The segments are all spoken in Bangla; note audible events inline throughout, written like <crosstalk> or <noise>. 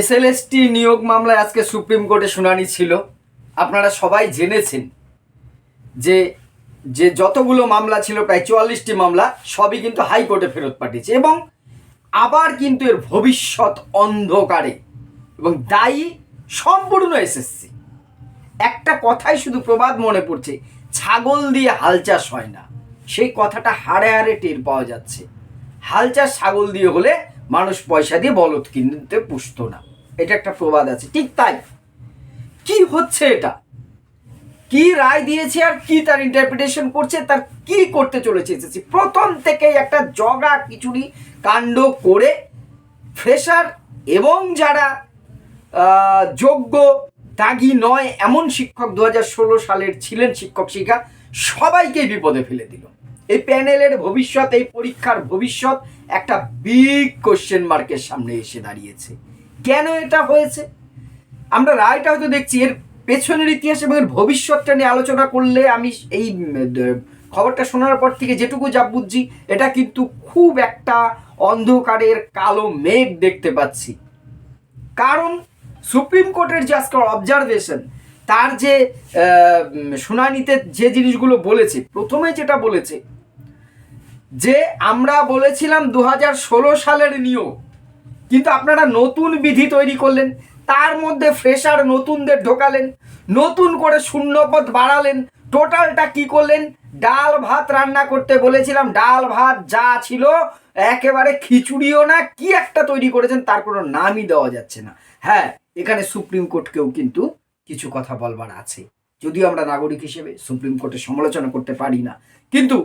এসএলএসটি নিয়োগ মামলায় আজকে সুপ্রিম কোর্টে শুনানি ছিল। আপনারা সবাই জেনেছেন যে যে যতগুলো মামলা ছিল, প্রায় চুয়াল্লিশটি মামলা, সবই কিন্তু হাইকোর্টে ফেরত পাঠিয়েছে এবং আবার কিন্তু এর ভবিষ্যৎ অন্ধকারে এবং দায়ী সম্পূর্ণ এসএসসি। একটা কথাই শুধু প্রবাদ মনে পড়ছে, ছাগল দিয়ে হাল চাষ হয় না। সেই কথাটা হাড়ে হাড়ে টের পাওয়া যাচ্ছে। হাল চাষ ছাগল দিয়ে হলে মানুষ পয়সা দিয়ে বলদ কিনতে পুষতো না। এটা একটা প্রবাদ আছে, ঠিক তাই। কি হচ্ছে এটা? কি রায় দিয়েছে আর কি তার ইন্টারপ্রিটেশন করছে, তার কি করতে চলেছে এসেছি প্রথম থেকেই একটা জগা খিচুড়ি কাণ্ড করে ফ্রেশার এবং যারা যোগ্য দাগি নয়, এমন শিক্ষক দু হাজার ষোলো সালের ছিলেন শিক্ষক শিক্ষা সবাইকে বিপদে ফেলে দিল। এই প্যানেলের ভবিষ্যৎ, এই পরীক্ষার ভবিষ্যৎ একটা বিগ কোশ্চেন মার্কের সামনে এসে দাঁড়িয়েছে। কেন এটা হয়েছে? আমরা রায়টা হয়তো দেখছি, এর পেছনের ইতিহাস এবং এর ভবিষ্যৎটা নিয়ে আলোচনা করলে আমি এই খবরটা শোনার পর থেকে যেটুকু যা বুঝছি, এটা কিন্তু খুব একটা অন্ধকারের কালো মেঘ দেখতে পাচ্ছি। কারণ সুপ্রিম কোর্টের যে আজকের অবজারভেশন তার যে শুনানিতে যে জিনিসগুলো বলেছে, প্রথমে যেটা বলেছে, যে আমরা বলেছিলাম দু হাজার ষোলো সালের নিয়োগ। কিন্তু আপনারা নতুন বিধি তৈরি করলেন, তার মধ্যে ফ্রেশার নতুনদের ঢোকালেন, নতুন করে শূন্যপদ বাড়ালেন টোটালটা কি করলেন? ডাল ভাত রান্না করতে বলেছিলাম, ডাল ভাত যা ছিল, একেবারে খিচুড়িও না, কি একটা তৈরি করেছেন, তার কোনো নামই দেওয়া যাচ্ছে না। হ্যাঁ এখানে সুপ্রিম কোর্টকেও কিন্তু কিছু কথা বলবার আছে। যদিও আমরা নাগরিক হিসেবে সুপ্রিম কোর্টের সমালোচনা করতে পারি না। কিন্তু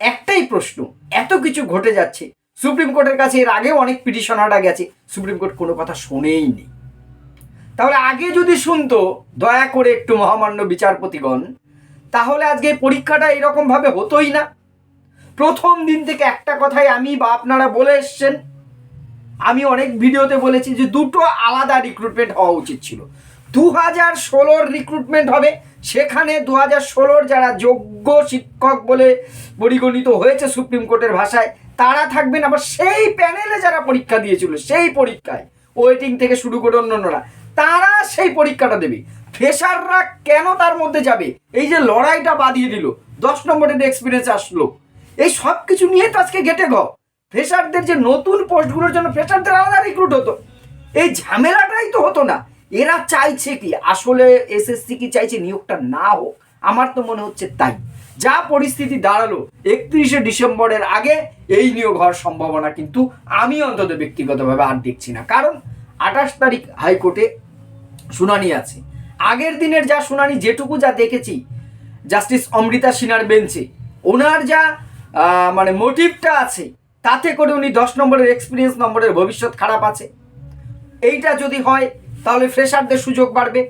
একটাই প্রশ্ন, এত কিছু ঘটে যাচ্ছে সুপ্রিম কোর্টের কাছে এর আগেও অনেক পিটিশনাররা গেছে। সুপ্রিম কোর্ট কোনো কথা শোনেই নি তাহলে আগে যদি শুনতো, দয়া করে একটু মহামান্য বিচারপতিগণ, তাহলে আজকে পরীক্ষাটা এরকমভাবে হতোই না। প্রথম দিন থেকে একটা কথাই আমি বা আপনারা বলে এসছেন। আমি অনেক ভিডিওতে বলেছি যে দুটো আলাদা রিক্রুটমেন্ট হওয়া উচিত ছিল। দু হাজার ষোলোর রিক্রুটমেন্ট হবে, সেখানে দু হাজার ষোলোর যারা যোগ্য শিক্ষক বলে পরিগণিত হয়েছে সুপ্রিম কোর্টের ভাষায় তারা থাকবেন আবার সেই প্যানেলে যারা পরীক্ষা দিয়েছিল, সেই পরীক্ষায় ওয়েটিং থেকে শুরু করে অন্যান্যরা, তারা সেই পরীক্ষাটা দেবে। ফ্রেশাররা কেন তার মধ্যে যাবে? এই যে লড়াইটা বাঁধিয়ে দিল, দশ নম্বরের এক্সপিরিয়েন্স আসলো, এই সব কিছু নিয়ে তো আজকে গেটে ঘ। ফ্রেশারদের যে নতুন পোস্টগুলোর জন্য ফ্রেশারদের আলাদা রিক্রুট হতো। এই ঝামেলাটাই তো হতো না। এরা চাইছে কি? আসলে এসএসসি কি চাইছে? নিয়োগটা না হোক। আমার তো মনে হচ্ছে তাই। যা পরিস্থিতি দাঁড়াল একত্রিশে ডিসেম্বরের আগে এই নিয়োগ হওয়ার সম্ভাবনা কিন্তু আমি অন্তত ব্যক্তিগতভাবে আর দেখছি না। কারণ আঠাশ তারিখ হাইকোর্টে শুনানি আছে। আগের দিনের যা শুনানি, যেটুকু যা দেখেছি, জাস্টিস অমৃতা সিনহার বেঞ্চে, ওনার যা মানে মোটিভটা আছে, তাতে করে উনি দশ নম্বরের এক্সপিরিয়েন্স নম্বরের ভবিষ্যৎ খারাপ আছে। এইটা যদি হয়, তাহলে ফ্রেশারদের সুযোগ বাড়বে।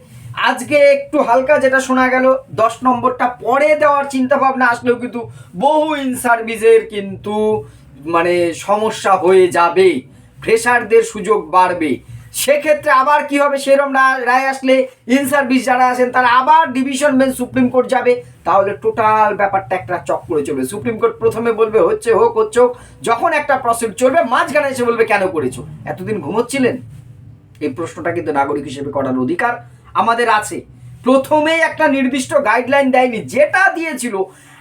আজকে একটু হালকা যেটা শোনা গেল, দশ নম্বরটা পরে দেওয়ার চিন্তা ভাবনা আসলেও কিন্তু বহু ইন সার্ভিসের কিন্তু মানে সমস্যা হয়ে যাবে ফ্রেশারদের সুযোগ বাড়বে। সেক্ষেত্রে আবার কি হবে? সেরকম রা- রায় আসলে ইন সার্ভিস যারা আছেন, তারা আবার ডিভিশন বেঞ্চ সুপ্রিম কোর্ট যাবে। তাহলে টোটাল ব্যাপারটা একটা চক্করে চলবে। সুপ্রিম কোর্ট প্রথমে বলবে, হচ্ছে হোক হচ্ছে হোক। যখন একটা প্রসিড চলবে, মাঝখানে এসে বলবে, কেন করেছ? এতদিন ঘুমোচ্ছিলেন? এই প্রশ্নটা কিন্তু নাগরিক হিসেবে করার অধিকার। আমাদের আছে। প্রথমেই একটা নির্দিষ্ট গাইডলাইন দেয়নি, যেটা দিয়েছিল,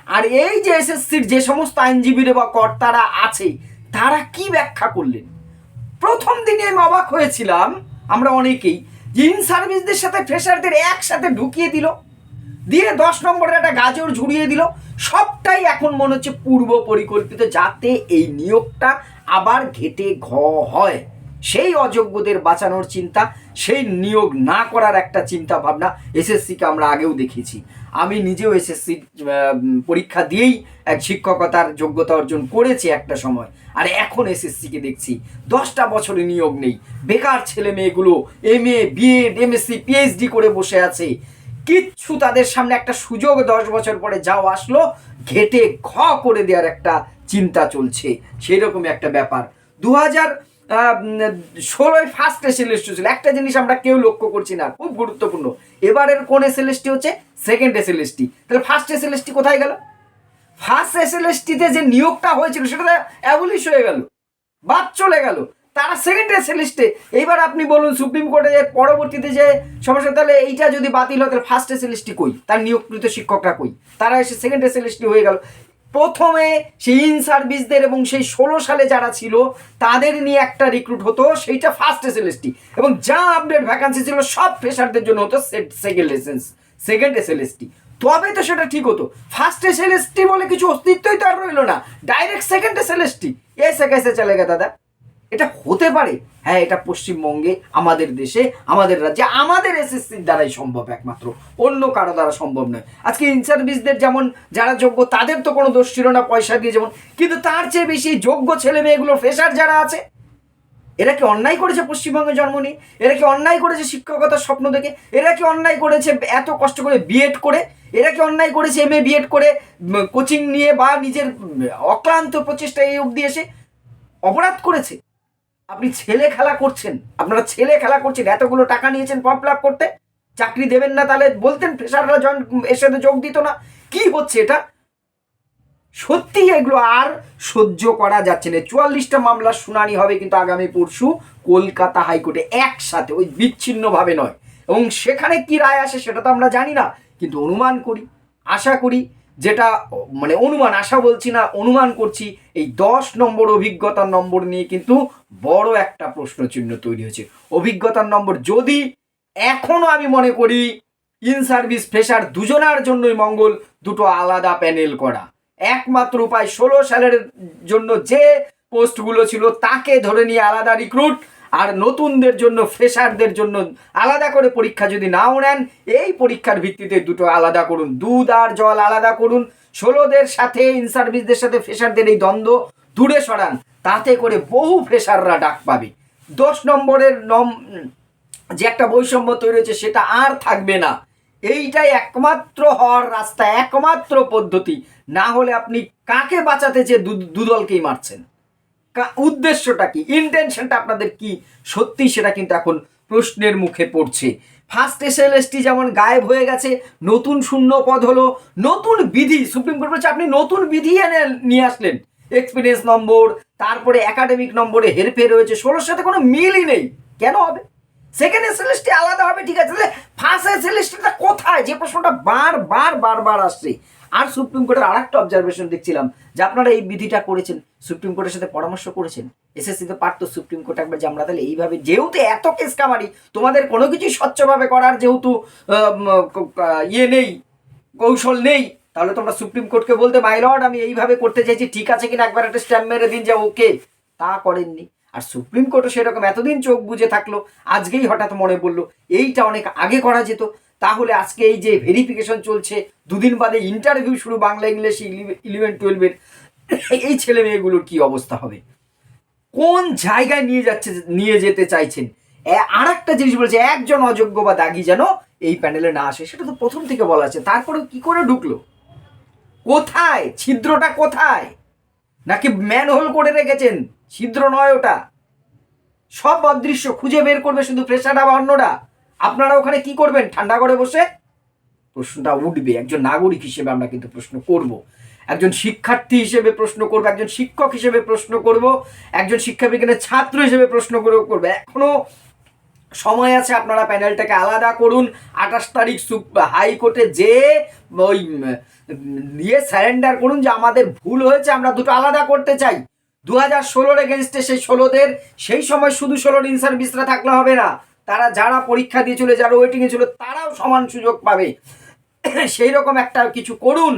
আর এই যে এসএসসির যে সমস্ত আইনজীবীরা বা কর্তারা আছে, তারা কি ব্যাখ্যা করলেন? প্রথম দিনে আমি অবাক হয়েছিলাম, আমরা অনেকেই, যে ইন সার্ভিসদের সাথে ফ্রেশারদের একসাথে ঢুকিয়ে দিল, দিয়ে দশ নম্বরের একটা গাজর ঝুড়িয়ে দিল, সবটাই এখন মনে হচ্ছে পূর্ব পরিকল্পিত যাতে এই নিয়োগটা আবার ঘেটে ঘ হয়। সেই অযোগ্যদের বাঁচানোর চিন্তা, সেই নিয়োগ না করার একটা চিন্তা ভাবনা এসএসসিকে আমরা আগেও দেখেছি আমি নিজেও এসএসসি পরীক্ষা দিয়েই এক শিক্ষকতার যোগ্যতা অর্জন করেছি একটা সময়। আর এখন এসএসসিকে দেখছি, দশটা বছরে নিয়োগ নেই। বেকার ছেলে মেয়েগুলো M A BEd MSc PhD করে বসে আছে। কিচ্ছু তাদের সামনে একটা সুযোগ দশ বছর পরে যাও আসলো, ঘেটে ঘ করে দেওয়ার একটা চিন্তা চলছে। সেই রকমই একটা ব্যাপার। দু হাজার ষোলোয় ফার্স্ট এসএলএসটি ছিল। একটা জিনিস আমরা কেউ লক্ষ্য করছি না, খুব গুরুত্বপূর্ণ। এবারের কোন এসএলএসটি হচ্ছে? সেকেন্ড এসএলএসটি তাহলে ফার্স্ট এসএলএসটি কোথায় গেল? ফার্স্ট এসএলএসটিতে যে নিয়োগটা হয়েছিল, সেটা অ্যাবলিশ হয়ে গেল, বাদ চলে গেল। তারা সেকেন্ড লিস্টে এইবার আপনি বলুন, সুপ্রিম কোর্টে যে পরবর্তীতে যে সমস্যা, তাহলে এইটা যদি বাতিল হয়, তাহলে ফার্স্ট লিস্টটি কই? তার নিয়োগকৃত শিক্ষকরা কই? তারা এসে সেকেন্ড লিস্টটি হয়ে গেল। প্রথমে সেই ইন সার্ভিসদের এবং সেই ষোলো সালে যারা ছিল, তাদের নিয়ে একটা রিক্রুট হতো, সেইটা ফার্স্ট এসএলএসটি এবং যা আপডেট ভ্যাকান্সি ছিল, সব ফ্রেশারদের জন্য হতো সেকেন্ড এসেন্স সেকেন্ড এসএলএসটি তবে তো সেটা ঠিক হতো। ফার্স্ট এসএলএসটি বলে কিছু অস্তিত্বই তো আর রইল না। ডাইরেক্ট সেকেন্ড এসএলএসটি এসে কেসে চলে গে দাদা। এটা হতে পারে। হ্যাঁ এটা পশ্চিমবঙ্গে, আমাদের দেশে, আমাদের রাজ্যে, আমাদের এসএসসির দ্বারাই সম্ভব একমাত্র। অন্য কারও দ্বারা সম্ভব নয়। আজকে ইন সার্ভিসদের যেমন যারা যোগ্য, তাদের তো কোনো দোষ ছিল না পয়সা দিয়ে যেমন। কিন্তু তার চেয়ে বেশি যোগ্য ছেলে মেয়েগুলো ফ্রেশার যারা আছে, এরা কি অন্যায় করেছে পশ্চিমবঙ্গে জন্ম নিয়ে? এরা কি অন্যায় করেছে শিক্ষকতার স্বপ্ন দেখে? এরা কি অন্যায় করেছে এত কষ্ট করে বিএড করে? এরা কি অন্যায় করেছে এম এ বিএড করে কোচিং নিয়ে বা নিজের অক্লান্ত প্রচেষ্টা এই অবধি এসে অপরাধ করেছে? আপনি ছেলে খেলা করছেন। আপনারা ছেলে খেলা করছেন। এতগুলো টাকা নিয়েছেন ফর্ম ফিল করতে। চাকরি দেবেন না তাহলে বলতেন ফ্রেশাররা জয়েন এর সাথে যোগ দিত না। কি হচ্ছে এটা? সত্যি এগুলো আর সহ্য করা যাচ্ছে না। চুয়াল্লিশটা মামলার শুনানি হবে কিন্তু আগামী পরশু কলকাতা হাইকোর্টে একসাথে, ওই বিচ্ছিন্নভাবে নয়। এবং সেখানে কি রায় আসে সেটা তো আমরা জানি না। কিন্তু অনুমান করি, আশা করি যেটা মানে অনুমান, আশা বলছি না, অনুমান করছি, এই দশ নম্বর অভিজ্ঞতার নম্বর নিয়ে কিন্তু বড় একটা প্রশ্ন চিহ্ন তৈরি হয়েছে। অভিজ্ঞতার নম্বর যদি এখনও আমি মনে করি ইন সার্ভিস ফ্রেশার দুজনার জন্যই মঙ্গল, দুটো আলাদা প্যানেল করা। একমাত্র উপায় ষোলো সালের জন্য যে পোস্টগুলো ছিল, তাকে ধরে নিয়ে আলাদা রিক্রুট আর নতুনদের জন্য ফ্রেশারদের জন্য আলাদা করে পরীক্ষা যদি নাও নেন, এই পরীক্ষার ভিত্তিতে দুটো আলাদা করুন। দুধ আর জল আলাদা করুন। ষোলোদের সাথে ইন সার্ভিসদের সাথে ফ্রেশারদের এই দ্বন্দ্ব দূরে সরান। তাতে করে বহু ফ্রেশাররা ডাক পাবে। দশ নম্বরের নম, যে একটা বৈষম্য তৈরি হয়েছে, সেটা আর থাকবে না। এইটাই একমাত্র হওয়ার রাস্তা, একমাত্র পদ্ধতি। না হলে আপনি কাকে বাঁচাতে যে দু- দুদলকেই মারছেন? উদ্দেশ্যটা কি? ইন্টেনশনটা আপনাদের কি? সত্যি সেটা কিন্তু এখন প্রশ্নের মুখে পড়ছে। ফার্স্ট এসএলএসটি যেমন গায়েব হয়ে গেছে, নতুন শূন্য পদ হলো, নতুন বিধি, সুপ্রিম কোর্ট বলছে, আপনি নতুন বিধি এনে নিয়ে আসলেন। এক্সপিরিয়েন্স নম্বর তারপরে একাডেমিক নম্বরে হেরফের রয়েছে ষোলোর সাথে কোনো মিলই নেই। কেন হবে? সেকেন্ড এসএলএসটি আলাদা হবে, ঠিক আছে ফার্স্ট এসএলএসটিটা কোথায়? যে প্রশ্নটা বার বার বারবার আসছে। আর সুপ্রিম কোর্টের আর একটা অবজারভেশন দেখছিলাম, যে আপনারা এই বিধিটা করেছেন, সুপ্রিম কোর্টের সাথে পরামর্শ করেছেন, এসএসসি তো পারতো সুপ্রিম কোর্ট একবার যে আমরা তাহলে এইভাবে যেহেতু এত কেস কামারি, তোমাদের কোনো কিছুই স্বচ্ছভাবে করার যেহেতু ইয়ে নেই, কৌশল নেই, তাহলে তোমরা সুপ্রিম কোর্টকে বলতে মাই আমি এইভাবে করতে চাইছি, ঠিক আছে কিনা? একবার একটা স্ট্যাম্প মেরে দিন যে ওকে। তা করেননি। আর সুপ্রিম কোর্টও সেরকম এতদিন চোখ বুজে থাকল, আজকেই হঠাৎ মনে পড়ল, এইটা অনেক আগে করা যেত। তাহলে আজকে এই যে ভেরিফিকেশন চলছে, দুদিন বাদে ইন্টারভিউ শুরু বাংলা, ইংলিশ ইলেভেন টুয়েলভের এই ছেলে মেয়েগুলোর কি অবস্থা হবে? কোন জায়গায় নিয়ে যাচ্ছে, নিয়ে যেতে চাইছেন? আর একটা জিনিস বলছে, একজন অযোগ্য বা দাগি যেন এই প্যানেলে না আসে, সেটা তো প্রথম থেকে বলা আছে। তারপরে কি করে ঢুকলো? কোথায়? ছিদ্রটা কোথায়? নাকি ম্যানহোল করে রেখেছেন? ছিদ্র নয় ওটা। সব অদৃশ্য, খুঁজে বের করবে শুধু প্রেশারটা বা অন্যরা আপনারা ওখানে কি করবেন? ঠান্ডা করে বসে প্রশ্নটা উঠবে। একজন নাগরিক হিসেবে আমরা কিন্তু প্রশ্ন করব। একজন শিক্ষার্থী হিসেবে প্রশ্ন করব। একজন শিক্ষক হিসেবে প্রশ্ন করব। একজন শিক্ষা বিজ্ঞানের ছাত্র হিসেবে প্রশ্ন করে করবে। এখনও সময় আছে, আপনারা প্যানেলটাকে আলাদা করুন। আঠাশ তারিখ সুপ- হাইকোর্টে যে ওই দিয়ে স্যারেন্ডার করুন যে আমাদের ভুল হয়েছে, আমরা দুটো আলাদা করতে চাই। দু হাজার ষোলোর এগেনস্টে সেই ষোলোদের, সেই সময় শুধু ষোলোর ইন সার্ভিসরা থাকলে হবে না। তারা যারা পরীক্ষা দিয়েছিল যারা ওয়েটিংয়ে ছিল তারাও সমান সুযোগ পাবে। সেই রকম একটা কিছু করুন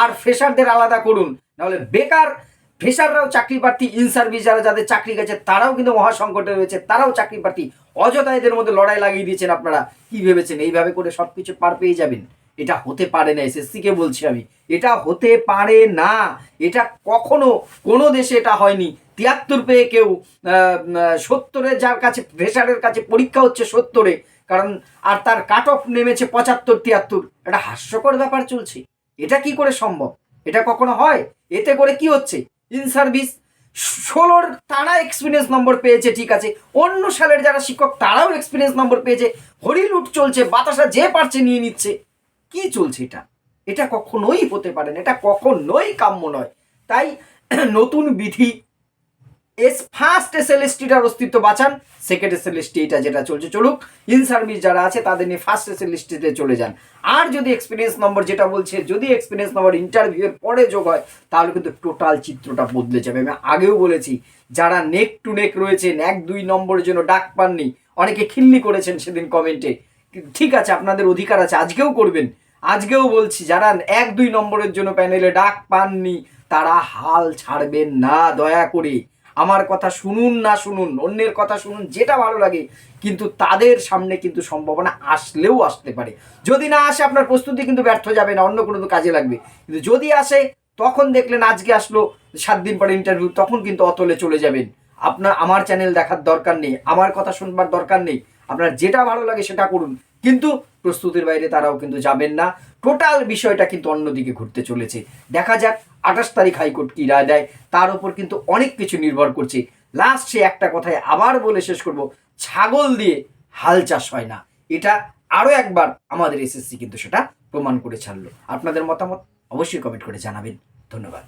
আর ফ্রেশারদের আলাদা করুন। নাহলে বেকার ফ্রেশাররাও চাকরি প্রার্থী ইন সার্ভিস যারা, যাদের চাকরি গেছে, তারাও কিন্তু মহাসংকটে রয়েছে, তারাও চাকরি প্রার্থী। অযথা এদের মধ্যে লড়াই লাগিয়ে দিয়েছেন আপনারা। কি ভেবেছেন? এইভাবে করে সব কিছু পার পেয়ে যাবেন। এটা হতে পারে না এসএসসি কে বলছি আমি। এটা হতে পারে না। এটা কখনো কোনো দেশে এটা হয়নি। তিয়াত্তর পেয়ে কেউ সত্তরে যার কাছে, ফ্রেশারের কাছে পরীক্ষা হচ্ছে সত্তরে, কারণ আর তার কাট অফ নেমেছে পঁচাত্তর, তিয়াত্তর। এটা হাস্যকর ব্যাপার চলছে। এটা কি করে সম্ভব? এটা কখনো হয়? এতে করে কি হচ্ছে? ইন সার্ভিস, ষোলোর তারা এক্সপিরিয়েন্স নম্বর পেয়েছে, ঠিক আছে। অন্য সালের যারা শিক্ষক, তারাও এক্সপিরিয়েন্স নম্বর পেয়েছে। হরিলুট চলছে, বাতাসা যে পারছে নিয়ে নিচ্ছে। কি চলছে এটা? এটা কখনোই হতে পারে না, এটা কখনোই কাম্য নয়। তাই <clears throat> নতুন বিধি, এস ফার্স্ট এস এল এসটিটার অস্তিত্ব বাঁচান, সেকেন্ড এস এল এসটি এটা যেটা চলছে। চলুক ইন সার্ভিস যারা আছে, তাদের নিয়ে ফার্স্ট এস এল এসটিতে চলে যান। আর যদি এক্সপিরিয়েন্স নম্বর যেটা বলছে, যদি এক্সপিরিয়েন্স নম্বর ইন্টারভিউয়ের পরে যোগ হয়, তাহলে কিন্তু টোটাল চিত্রটা বদলে যাবে। আমি আগেও বলেছি, যারা নেক টু নেক রয়েছেন, এক, দুই নম্বরের জন্য ডাক পাননি, অনেকে খিল্লি করেছেন সেদিন কমেন্টে ঠিক আছে, আপনাদের অধিকার আছে, আজকেও করবেন। আজকেও বলছি, যারা এক দুই নম্বরের জন্য প্যানেলে ডাক পাননি, তারা হাল ছাড়বেন না, দয়া করে। আমার কথা শুনুন না শুনুন, অন্যের কথা শুনুন, যেটা ভালো লাগে, কিন্তু তাদের সামনে কিন্তু সম্ভাবনা আসলেও আসতে পারে। যদি না আসে, আপনার প্রস্তুতি কিন্তু ব্যর্থ যাবে না, অন্য কোনো কাজে লাগবে। কিন্তু যদি আসে, তখন দেখলেন আজকে আসলো, সাত দিন পরে ইন্টারভিউ তখন কিন্তু অতলে চলে যাবেন। আপনার, আমার চ্যানেল দেখার দরকার নেই, আমার কথা শুনবার দরকার নেই। আপনার যেটা ভালো লাগে সেটা করুন। কিন্তু প্রস্তুতির বাইরে তারাও কিন্তু যাবেন না। টোটাল বিষয়টা কিন্তু অন্যদিকে ঘুরতে চলেছে। দেখা যাক আঠাশ তারিখ হাইকোর্ট কি রায় দেয়। তার উপর কিন্তু অনেক কিছু নির্ভর করছে। লাস্ট সে একটা কথায় আবার বলে শেষ করব, ছাগল দিয়ে হাল চাষ হয় না। এটা আরও একবার আমাদের এসএসসি কিন্তু সেটা প্রমাণ করে ছাড়লো। আপনাদের মতামত অবশ্যই কমেন্ট করে জানাবেন। ধন্যবাদ।